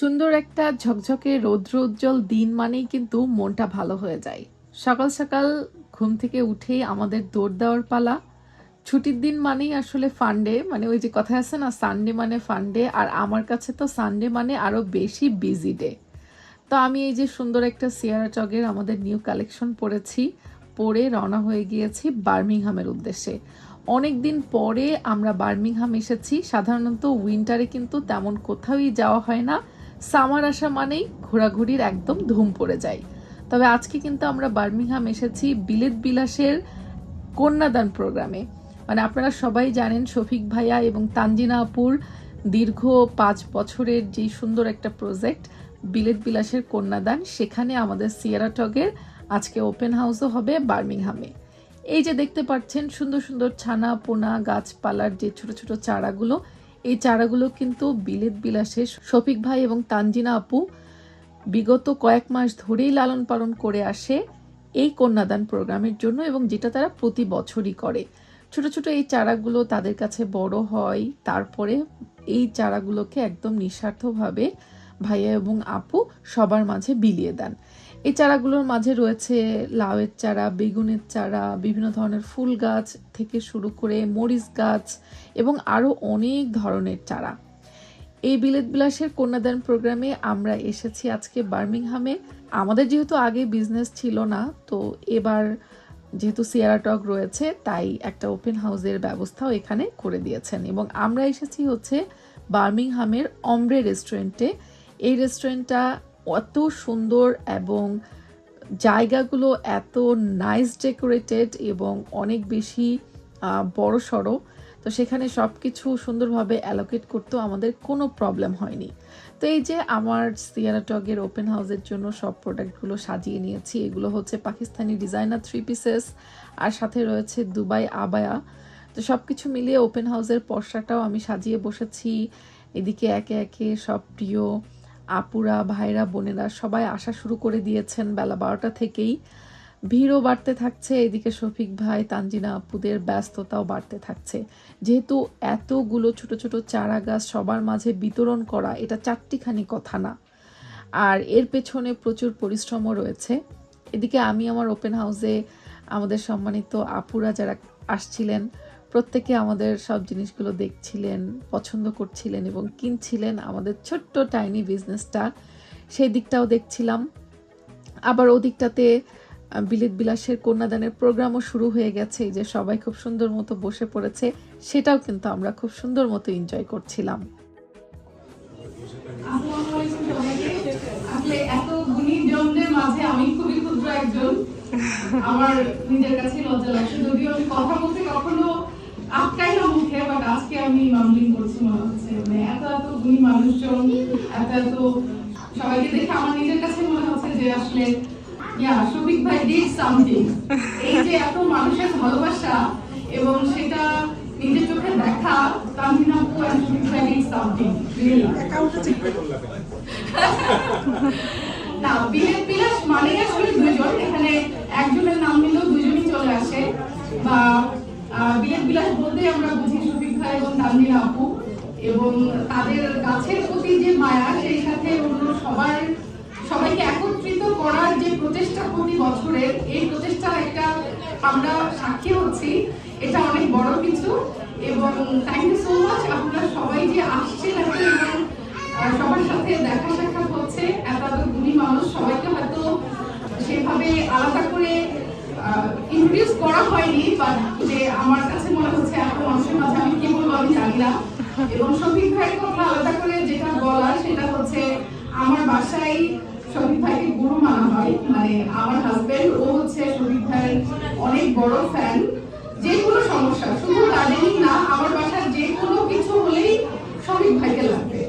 সুন্দর একটা ঝকঝকে রৌদ্র উজ্জ্বল দিন মানেই কিন্তু মনটা ভালো হয়ে যায়। সকাল সকাল ঘুম থেকে উঠেই আমাদের দৌড় দেওয়ার পালা। ছুটির দিন মানেই আসলে ফান্ডে মানে ওই যে কথা আছে না সানডে মানে ফান্ডে আর আমার কাছে তো সানডে মানে আরও বেশি বিজি ডে তো আমি এই যে সুন্দর একটা সিয়ারা টগের আমাদের নিউ কালেকশন পরেছি পরে রওনা হয়ে গিয়েছি বার্মিংহামের উদ্দেশ্যে। অনেক দিন পরে আমরা বার্মিংহাম এসেছি, সাধারণত উইন্টারে কিন্তু তেমন কোথাওই যাওয়া হয় না। সামার আসা মানেই ঘোরাঘুরির একদম ধুম পড়ে যায়। তবে আজকে কিন্তু আমরা বার্মিংহাম এসেছি বিলেত বিলাসের কন্যাদান প্রোগ্রামে। মানে আপনারা সবাই জানেন শফিক ভাইয়া এবং তানজিনা আপুর দীর্ঘ পাঁচ বছরের যে সুন্দর একটা প্রজেক্ট, বিলেত বিলাসের কন্যাদান, সেখানে আমাদের সিয়ারা টগের আজকে ওপেন হাউসও হবে বার্মিংহামে। এই যে দেখতে পাচ্ছেন সুন্দর সুন্দর ছানা পোনা গাছপালার যে ছোট ছোট চারাগুলো এই চারাগুলো কিন্তু বিলেত বিলাসে শফিক ভাই এবং তানজিনা আপু বিগত কয়েক মাস ধরেই লালন পালন করে আসে এই কন্যাদান প্রোগ্রামের জন্য এবং যেটা তারা প্রতি বছরই করে। ছোট ছোট এই চারাগুলো তাদের কাছে বড় হয়, তারপরে এই চারাগুলোকে একদম নিঃস্বার্থভাবে ভাইয়া এবং আপু সবার মাঝে বিলিয়ে দেন। এই চারাগুলোর মাঝে রয়েছে লাউয়ের চারা, বেগুনের চারা, বিভিন্ন ধরনের ফুল গাছ থেকে শুরু করে মরিচ গাছ এবং আরও অনেক ধরনের চারা। এই বিলেত বিলাসের কন্যাদান প্রোগ্রামে আমরা এসেছি আজকে বার্মিংহামে। আমাদের যেহেতু আগে বিজনেস ছিল না, তো এবার যেহেতু সিয়ারা টক রয়েছে, তাই একটা ওপেন হাউসের ব্যবস্থাও এখানে করে দিয়েছেন। এবং আমরা এসেছি হচ্ছে বার্মিংহামের অমরে রেস্টুরেন্টে। এই রেস্টুরেন্টটা অত সুন্দর এবং জায়গাগুলো এত নাইস ডেকোরেটেড এবং অনেক বেশি বড় সড়ো তো সেখানে সব কিছু সুন্দরভাবে অ্যালোকেট করতেও আমাদের কোনো প্রবলেম হয়নি। তো এই যে আমার সিয়ারা টগের ওপেন হাউসের জন্য সব প্রোডাক্টগুলো সাজিয়ে নিয়েছি। এগুলো হচ্ছে পাকিস্তানি ডিজাইনার থ্রি পিসেস আর সাথে রয়েছে দুবাই আবায়া। তো সব কিছু মিলিয়ে ওপেন হাউসের পর্সাটাও আমি সাজিয়ে বসেছি। এদিকে একে একে সব প্রিয় আপুরা, ভাইরা, বোনেরা সবাই আসা শুরু করে দিয়েছেন বেলা বারোটা থেকেই। ভিড়ও বাড়তে থাকছে। এদিকে শফিক ভাই, তানজিনা আপুদের ব্যস্ততাও বাড়তে থাকছে। যেহেতু এতগুলো ছোট ছোট চারা গাছ সবার মাঝে বিতরণ করা, এটা চারটিখানি কথা না। আর এর পেছনে প্রচুর পরিশ্রমও রয়েছে। এদিকে আমি আমার ওপেন হাউসে আমাদের সম্মানিত আপুরা যারা আসছিলেন প্রত্যেকে আমাদের সব জিনিসগুলো দেখছিলেন, পছন্দ করছিলেন এবং কিনছিলেন আমাদের ছোট্ট টাইনি বিজনেসটা সেই দিকটাও দেখছিলাম। আবার ওদিকটাতে বিলিত বিলাসের কন্যাদানের প্রোগ্রামও শুরু হয়ে গেছে। যে সবাই খুব সুন্দর মতো বসে পড়েছে, সেটাও কিন্তু আমরা খুব সুন্দর মতো এনজয় করছিলাম। আমার নিজের কাছে লজ্জা লাগছে যদিও আমি কথা বলতে কখনো আটকাই না মুখে বাট আজকে আমি মামলিং করছি মনে হচ্ছে মানে এত এত গুণী মানুষজন এত এত সবাইকে দেখে আমার নিজের কাছে মনে হচ্ছে যে আসলে ইয়া ভাই ডিড সামথিং এই যে এত মানুষের ভালোবাসা এবং সেটা নিজের চোখে দেখা তামিনা আপু ভাই ডিড সামথিং না বিলাস আসলে দুজন এখানে একজনের নাম নিলেও বা আহ, বিলাস বলতে আমরা বুঝি শফিক ভাই এবং তানজিনা আপু। এবং তাদের গাছের প্রতি যে মায়া সেই সাথে অন্য সবার সবাইকে একত্রিত করার যে প্রচেষ্টা প্রতি বছরের এই প্রচেষ্টা একটা আমরা সাক্ষী হচ্ছি। এটা অনেক বড় কিছু এবং থ্যাংক ইউ সো মাচ আপনারা সবাই যে আসছেন এখন এবং সবার সাথে দেখা সাক্ষাৎ হচ্ছে এত এত গুণী মানুষ সবাইকে হয়তো সেভাবে আলাদা করে ইন্ট্রোডিউস করা হয়নি যে আমার কাছে মনে হচ্ছে এত মানুষের মাঝে আমি কি বলব আমি জানি না। এবং শফিক ভাইয়ের কথা আলাদা করে যেটা বলার সেটা হচ্ছে আমার বাসায় শফিক ভাইকে গুরু মানা হয় মানে আমার হাজবেন্ড ও হচ্ছে শফিক ভাইয়ের অনেক বড় ফ্যান যে কোনো সমস্যা, শুধু গার্ডেনিং না, আমার বাসার যে কোনো কিছু হলেই শফিক ভাইকে লাগবে।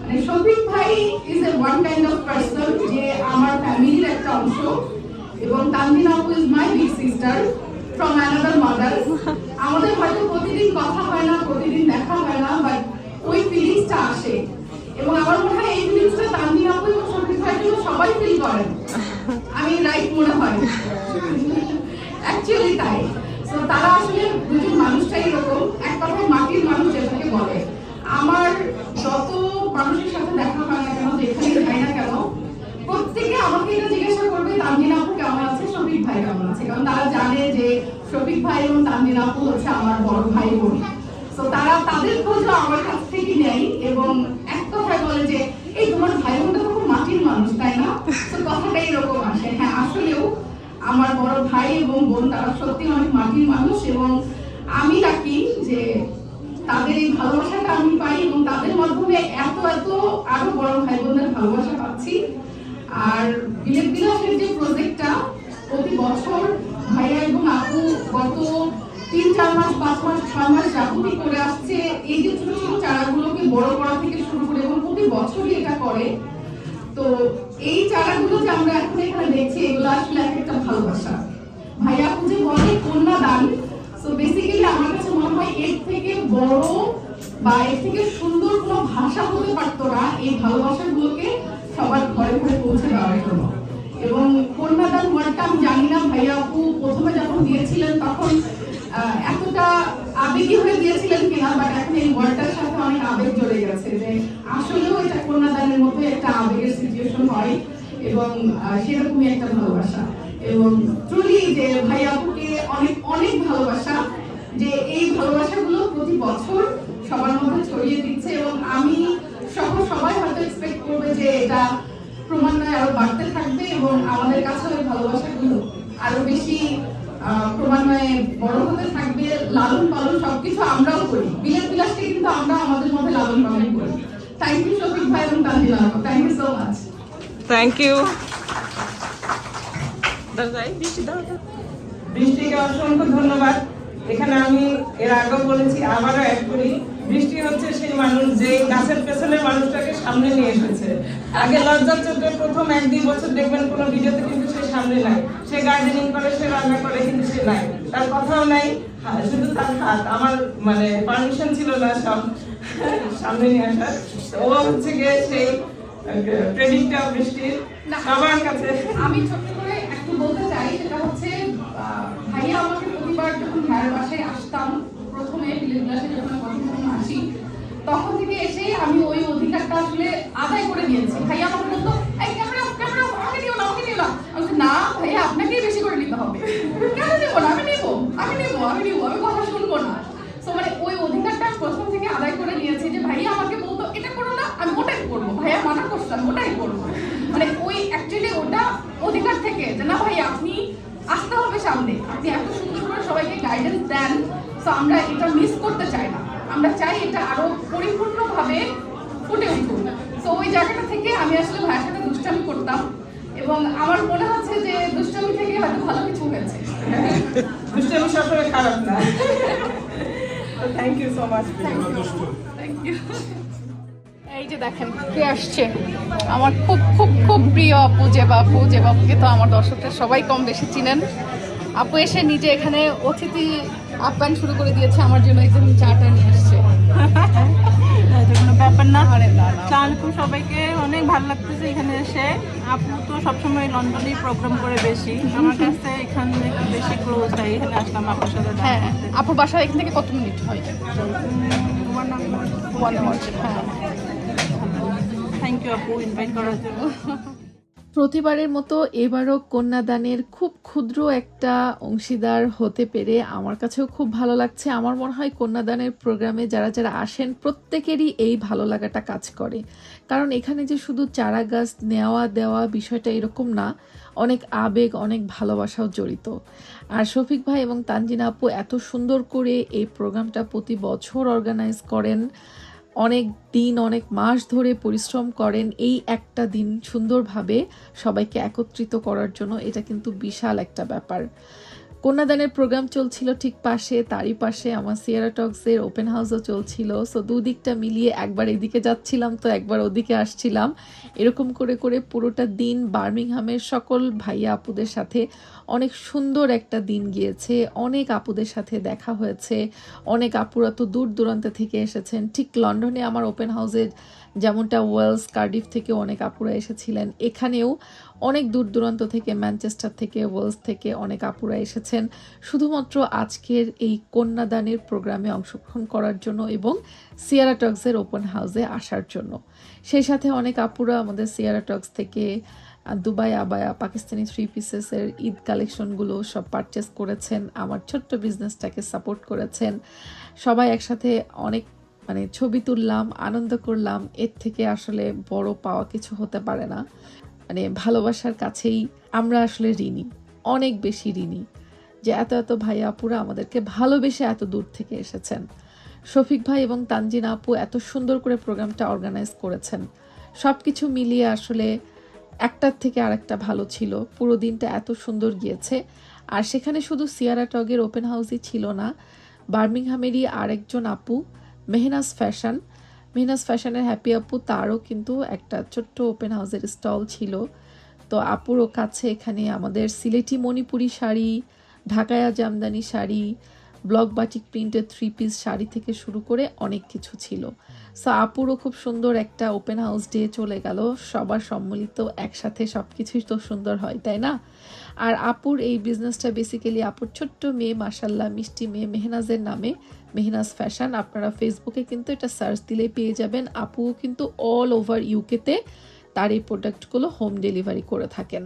মানে শফিক ভাই is a one kind of person যে আমার ফ্যামিলির একটা অংশ। এবং তানজিনা আপু is my big sister from another mother আমাদের হয়তো প্রতিদিন কথা হয় না, প্রতিদিন দেখা হয় না বাট ওই ফিলিংসটা আসে এবং আমার মনে হয় এই ফিলিংসটা তানজিনা আপু এবং শফিক ভাই জন্য সবাই ফিল করেন আমি রাইট মনে হয় অ্যাকচুয়ালি তাই তো তারা আসলে দুজন মানুষটাই এরকম এক কথায় মাটির মানুষ যেটাকে বলে আমার যত মানুষের সাথে দেখা হয় না কেন যেখানে শফিক ভাই এবং তানজিন আপু হচ্ছে আমার বড় ভাই বোন। তো তারা তাদের খোঁজও আমার কাছ থেকে নেয় এবং এক কথায় বলে যে, এই তোমার ভাই বোনটা খুব মাটির মানুষ, তাই না? তো কথাটা এরকম আসে। হ্যাঁ আসলেও আমার বড় ভাই এবং বোন, তারা সত্যি অনেক মাটির মানুষ এবং আমি ডাকি যে, তাদের এই ভালোবাসাটা আমি পাই এবং তাদের মাধ্যমে এত এত আরও বড় ভাই বোনদের ভালোবাসা পাচ্ছি। আর বিলেত বিলাসের যে প্রজেক্টটা প্রতি বছর ভাইয়া এবং আপু গত তিন চার মাস, পাঁচ মাস, ছয় মাস যাবতই করে আসছে। এই যে ছোট ছোট চারাগুলোকে বড় করা থেকে শুরু করে এবং প্রতি বছরই এটা করে। তো এই চারাগুলো যে আমরা এখন এখানে দেখছি, এগুলো আসলে এক একটা ভালোবাসা। ভাইয়া যে বলে কন্যা দান। তো বেসিক্যালি আমার কাছে মনে হয় এর থেকে বড় বা এর থেকে সুন্দর কোনো ভাষা হতে পারতো না এই ভালোবাসাগুলোকে সবার ঘরে ঘরে পৌঁছে দেওয়ার জন্য। এবং কন্যাদান ওয়ার্ডটা আমি জানি না, ভাইয়া আপু প্রথমে যখন দিয়েছিলেন তখন এতটা আবেগী হয়ে দিয়েছিলেন কিনা বাট এখন এই ওয়ার্ডটার সাথে অনেক আবেগ জড়ে গেছে যে আসলেও এটা কন্যাদানের মতো একটা আবেগের সিচুয়েশন হয় এবং সেরকমই একটা ভালোবাসা। এবং ট্রুলি যে ভাই আপুকে অনেক অনেক ভালোবাসা, যে এই ভালোবাসাগুলো প্রতি বছর সবার মধ্যে ছড়িয়ে দিচ্ছে এবং আমি সহ সবাই হয়তো এক্সপেক্ট করবে যে এটা ক্রমান্বয়ে আরও বাড়তে থাকবে এবং আমাদের কাছে ওই ভালোবাসাগুলো আরও বেশি আহ, ক্রমান্বয়ে বড় হতে থাকবে লালন পালন সবকিছু আমরাও করি বিলের বিলাসকে কিন্তু আমরা আমাদের মধ্যে লালন পালন করি থ্যাংক ইউ শফিক ভাই এবং Tanjila thank you so much thank you বৃষ্টিকে অসংখ্য ধন্যবাদ। এখানে আমি এর আগেও বলেছি আবারও অ্যাড করি। বৃষ্টি হচ্ছে সেই মানুষ যে গাছের পেছনের মানুষটাকে সামনে নিয়ে এসেছে। আগে লজ্জার চোখে প্রথম এক দুই বছর দেখবেন কোনো ভিডিওতে কিন্তু সে সামনে নাই। সে গার্ডেনিং করে সে রান্না করে কিন্তু সে নাই। তার কথাও নাই। শুধু তার হাত। আমার মানে পারমিশন ছিল না সব। সামনে নিয়ে আসার ও হচ্ছে গিয়ে সেই ক্রেডিটটা বৃষ্টির। সবার কাছে। আমি ছোট্ট করে একটু বলতে চাই সেটা হচ্ছে ভাইয়া আমাকে প্রতিবার যখন ভাইয়ের বাসায় আসতাম প্রথমে বিলেত যখন প্রথম প্রথম আসি তখন থেকে এসে আমি ওই অধিকারটা আসলে আদায় করে নিয়েছি। ভাইয়া আমাকে বলতো এই ক্যামেরা ক্যামেরা আমাকে নিও না আমাকে নিও না। আমি না ভাইয়া আপনাকেই বেশি করে নিতে হবে কেন নেব না আমি নেব আমি নেব আমি নেব আমি কথা শুনব না তো মানে ওই অধিকারটা আমি প্রথম থেকে আদায় করে নিয়েছি যে ভাইয়া আমাকে বলতো এটা করো না আমি ওটাই করব মানা ওটাই করব। মানে ওই অ্যাকচুয়ালি ওটা অধিকার থেকে যে না ভাই আপনি আসতে হবে সামনে। আপনি এত সুন্দর করে সবাইকে গাইডেন্স দেন তো আমরা এটা মিস করতে চাই না। আমরা চাই এটা আরও পরিপূর্ণভাবে ফুটে উঠুক। তো ওই জায়গাটা থেকে আমি আসলে ভাইয়ের সাথে দুষ্টামি করতাম এবং আমার মনে হচ্ছে যে দুষ্টামি থেকে হয়তো ভালো কিছু হয়েছে। দুষ্টামি সবসময় খারাপ না। Thank you so much thank you এই যে দেখেন কে আসছে? আমার খুব খুব খুব প্রিয় আপু যে বাপু যে বাপুকে তো আমার দর্শকরা সবাই কম বেশি চিনেন। আপু এসে নিজে এখানে অতিথি আপ্যায়ন শুরু করে দিয়েছে আমার জন্য একদম চাটা নিয়ে আসছে। কোনো ব্যাপার না। আরে না না সবাইকে অনেক ভালো লাগতেছে এখানে এসে। আপু তো সবসময় লন্ডনেই প্রোগ্রাম করে বেশি। আমার কাছে এখানে একটু বেশি ক্লোজ তাই এখানে আসলাম আপনার সাথে হ্যাঁ আপুর বাসা এখান থেকে কত মিনিট হয়? ওয়ান আওয়ার হ্যাঁ। প্রতিবারের মতো এবারও কন্যাদানের খুব ক্ষুদ্র একটা অংশীদার হতে পেরে আমার কাছেও খুব ভালো লাগছে। আমার মনে হয় কন্যাদানের প্রোগ্রামে যারা যারা আসেন, প্রত্যেকেরই এই ভালো লাগাটা কাজ করে। কারণ এখানে যে শুধু চারা গাছ নেওয়া দেওয়া বিষয়টা এরকম না, অনেক আবেগ, অনেক ভালোবাসাও জড়িত। আর শফিক ভাই এবং তানজিনা আপু এত সুন্দর করে এই প্রোগ্রামটা প্রতি বছর অর্গানাইজ করেন। অনেক দিন, অনেক মাস ধরে পরিশ্রম করেন, এই একটা দিন সুন্দরভাবে সবাইকে একত্রিত করার জন্য এটা কিন্তু বিশাল একটা ব্যাপার। কন্যাদানের প্রোগ্রাম চলছিল ঠিক পাশে, তারই পাশে আমার সিয়ারা টক্সের ওপেন হাউসও চলছিল। সো দুদিকটা মিলিয়ে একবার এদিকে যাচ্ছিলাম, তো একবার ওদিকে আসছিলাম। এরকম করে করে পুরোটা দিন বার্মিংহামের সকল ভাইয়া আপুদের সাথে অনেক সুন্দর একটা দিন গিয়েছে। অনেক আপুদের সাথে দেখা হয়েছে। অনেক আপুরা তো দূর দূরান্ত থেকে এসেছেন। ঠিক লন্ডনে আমার ওপেন হাউসের যেমনটা ওয়েলস, কার্ডিফ থেকে অনেক আপুরা এসেছিলেন। এখানেও অনেক দূর দূরান্ত থেকে, ম্যানচেস্টার থেকে, ওয়েলস থেকে অনেক আপুরা এসেছেন। শুধুমাত্র আজকের এই কন্যাদানের প্রোগ্রামে অংশগ্রহণ করার জন্য এবং সিয়ারা টক্সের ওপেন হাউসে আসার জন্য। সেই সাথে অনেক আপুরা আমাদের সিয়ারা টক্স থেকে দুবাই আবায়া, পাকিস্তানি থ্রি পিসেসের ঈদ কালেকশনগুলো সব পারচেস করেছেন। আমার ছোট্ট বিজনেসটাকে সাপোর্ট করেছেন। সবাই একসাথে অনেক মানে ছবি তুললাম, আনন্দ করলাম, এর থেকে আসলে বড় পাওয়া কিছু হতে পারে না। মানে ভালোবাসার কাছেই আমরা আসলে ঋণী, অনেক বেশি ঋণী যে এত এত ভাই আপুরা আমাদেরকে ভালোবেসে এত দূর থেকে এসেছেন। শফিক ভাই এবং তানজিনা আপু এত সুন্দর করে প্রোগ্রামটা অর্গানাইজ করেছেন। সব কিছু মিলিয়ে আসলে একটার থেকে আরেকটা ভালো ছিল। পুরো দিনটা এত সুন্দর গিয়েছে। আর সেখানে শুধু সিয়ারা টগের ওপেন হাউসই ছিল না, বার্মিংহামেরই আরেকজন আপু মেহনাজ ফ্যাশন। মেহনাজ ফ্যাশনের হ্যাপি আপু তারও কিন্তু একটা ছোট্ট ওপেন হাউসের স্টল ছিল। তো আপুরও কাছে এখানে আমাদের সিলেটি মণিপুরি শাড়ি, ঢাকায়া জামদানি শাড়ি ব্লক বাটিক প্রিন্টের থ্রি পিস শাড়ি থেকে শুরু করে অনেক কিছু ছিল। সো আপুরও খুব সুন্দর একটা ওপেন হাউস ডে চলে গেল। সবার সম্মিলিত একসাথে সব কিছুই তো সুন্দর হয়, তাই না? আর আপুর এই বিজনেসটা বেসিক্যালি আপুর ছোট্ট মেয়ে মাসাল্লাহ মিষ্টি মেয়ে মেহনাজের নামে, মেহনাজ ফ্যাশন আপনারা ফেসবুকে কিন্তু এটা সার্চ দিলেই পেয়ে যাবেন। আপুও কিন্তু অল ওভার ইউকেতে তার এই প্রোডাক্টগুলো হোম ডেলিভারি করে থাকেন।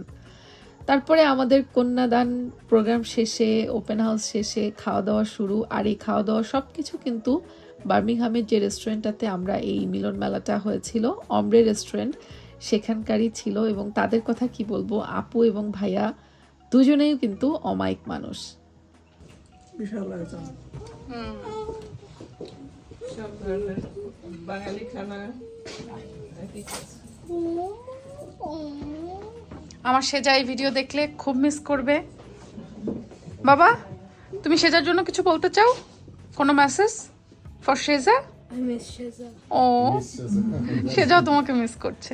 তারপরে আমাদের কন্যাদান প্রোগ্রাম শেষে ওপেন হাউস শেষে খাওয়া দাওয়া শুরু। আর এই খাওয়া দাওয়া সব কিছু কিন্তু বার্মিংহামের যে রেস্টুরেন্টটাতে আমরা এই মিলন মেলাটা হয়েছিল অমরে রেস্টুরেন্ট সেখানকারই ছিল। এবং তাদের কথা কি বলব আপু এবং ভাইয়া দুজনেই কিন্তু অমায়িক মানুষ। বাঙালি খানা। আমার সেজা এই ভিডিও দেখলে খুব মিস করবে। বাবা তুমি সেজার জন্য কিছু বলতে চাও? কোনো মেসেজ ফর সেজা? ও সেজাও তোমাকে মিস করছে।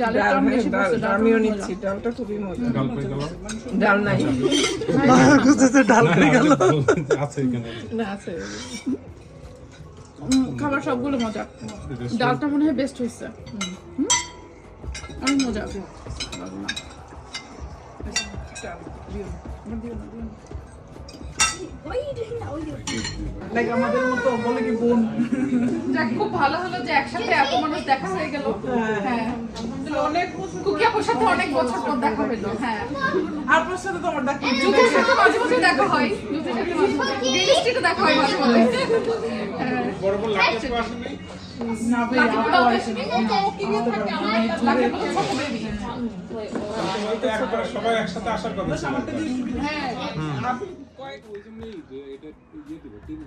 ডাল দাম হ্যাঁ, ডাল নাই। আছে না আছে। খাবার সবগুলো মজা। ডালটা মনে হয় বেস্ট হয়েছে? অনেক মজা আমাদের মতো বলে কি বোন? খুব ভালো হলো যে একসাথে এত মানুষ দেখা হয়ে গেল। হ্যাঁ। অনেক কুকিয়াপুর সাথে অনেক বছর পর দেখা হলো হ্যাঁ। আপনার সাথে তো দেখা জুতির সাথে মাঝে মাঝে দেখা হয় জুতির সাথে মাঝে মাঝে। গ্রিন দেখা হয় মাঝে মাঝে। হ্যাঁ। বড় বড় লাকিস আসেনি? না ভাই আপু আসেনি। লাকির মতো ছোট baby। হয়তো একবার সবাই একসাথে আসার কথা হ্যাঁ ওই জন্যই যে এটা ইয়ে দিব টিম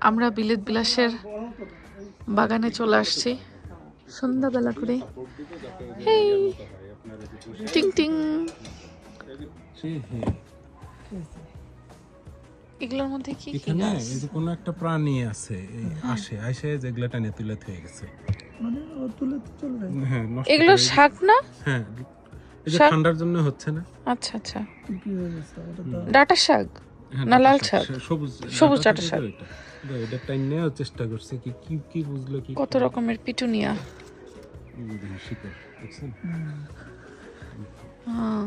আমরা বিলেত বিলাসের বাগানে চলে আসছি। সন্ধ্যাবেলা করে। হেই। টিং টিং। এগুলোর মধ্যে কি কি এখানে গাছ? এই যে কোনো একটা প্রাণী আছে এই আসে আসে যেগুলা টানে তুলে থয়ে গেছে। হ্যাঁ নষ্ট এগুলো করে- শাক না? হ্যাঁ এই যে শাক? ঠান্ডার জন্য হচ্ছে না? আচ্ছা আচ্ছা। ডাটা শাক? হ্যাঁ, না লাল শাক? সবুজ সবুজ ডাঁটা ডাঁটা শাক। এটা। টাইম নেওয়ার চেষ্টা করছে কি কি কি বুঝলো কি কত রকমের পিটুনিয়া। দেখছেন? হ্যাঁ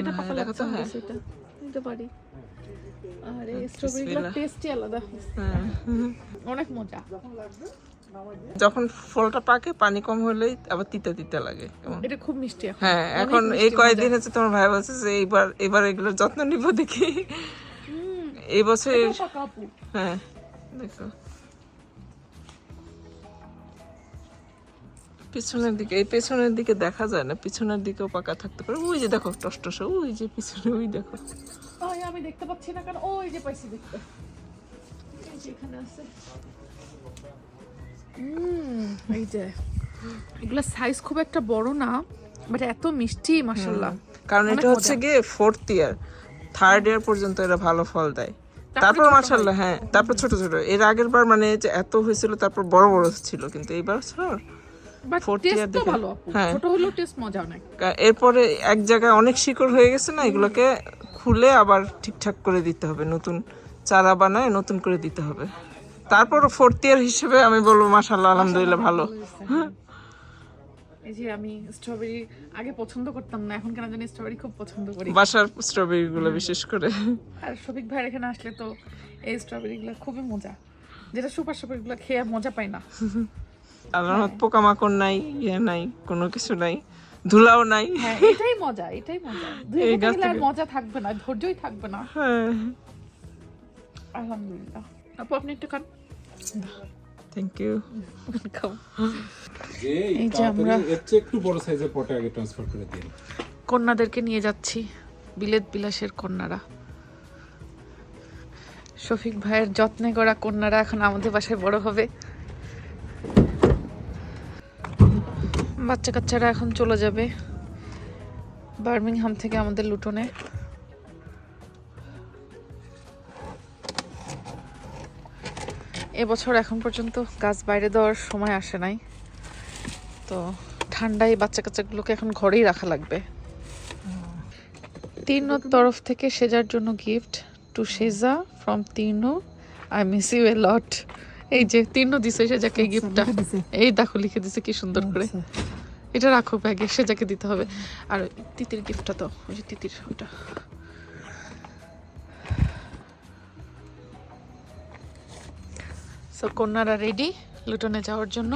এটা পাকা লাগছে আমার এটা। নিতে পারি। আরে স্ট্রবেরিগুলো টেস্টই আলাদা। অনেক মজা। যখন ফলটা পাকে পানি কম হলেই আবার তিতা তিতা লাগে। এটা খুব মিষ্টি হ্যাঁ এখন এই কয়েকদিন হচ্ছে তোমার ভাই বলছে যে এইবার এবার এগুলোর যত্ন নিব দেখি। এই বছর। হ্যাঁ দেখো। পিছনের দিকে এই পেছনের দিকে দেখা যায় না পিছনের দিকেও পাকা থাকতে পারে। ওই যে দেখো টস টস ওই যে পিছনে ওই দেখো। আমি দেখতে পাচ্ছি না কেন ওই যে পাইছি দেখতে। এখানে আছে। এই যে। এগুলা সাইজ খুব একটা বড় না বাট এত মিষ্টি কারণ এটা হচ্ছে মজা। গিয়ে ফোর্থ ইয়ার থার্ড ইয়ার পর্যন্ত এরা ভালো ফল দেয়। তারপর মাশাল্লাহ হ্যাঁ। তারপর ছোট ছোট। এর আগের বার মানে যে এত হয়েছিল তারপর বড় বড় ছিল কিন্তু হ্যাঁ। এরপরে এক জায়গায় অনেক শিকড় হয়ে গেছে না এগুলোকে খুলে আবার ঠিকঠাক করে দিতে হবে। নতুন চারা বানায় নতুন করে দিতে হবে। তারপর ফোর্থ ইয়ার হিসেবে আমি বলব মাশাল্লাহ আলহামদুলিল্লাহ ভালো। এই যে আমি স্ট্রবেরি আগে পছন্দ করতাম না এখন কেন জানি স্ট্রবেরি খুব পছন্দ করি। বাসার স্ট্রবেরি গুলো বিশেষ করে। আর শফিক ভাইয়ের এখানে আসলে তো এই স্ট্রবেরিগুলো খুবই মজা। যেটা সুপার সুপারগুলো খেয়ে মজা পাই না। রহমত পোকামাকড় নাই ইয়ে নাই কোনো কিছু নাই ধুলাও নাই। হ্যাঁ এটাই মজা এটাই মজা। এই গাছ আর মজা থাকবে না ধৈর্যই থাকবে না। হ্যাঁ। আলহামদুলিল্লাহ। আপু আপনি একটু খান। থ্যাংক ইউ এই যে আমরা- একটু বড় সাইজের পটে আগে ট্রান্সফার করে দিন কন্যাদেরকে নিয়ে যাচ্ছি। বিলেত বিলাসের কন্যারা। শফিক ভাইয়ের যত্নে করা কন্যারা এখন আমাদের বাসায় বড় হবে। বাচ্চা কাচ্চারা এখন চলে যাবে। বার্মিংহাম থেকে আমাদের লুটনে। এবছর এখন পর্যন্ত গাছ বাইরে দেওয়ার সময় আসে নাই। তো ঠান্ডায় বাচ্চা কাচ্চাগুলোকে এখন ঘরেই রাখা লাগবে। তির্নোর তরফ থেকে সেজার জন্য gift to Seja from Tirno I miss you a lot এই যে তির্নো দিছে সেজাকে এই গিফটটা এই দেখো লিখে দিছে কি সুন্দর করে। এটা রাখো ব্যাগে সেজাকে দিতে হবে। আর তিতির গিফটটা তো ওই যে তিতির ওটা সো কন্যারা রেডি লুটনে যাওয়ার জন্য।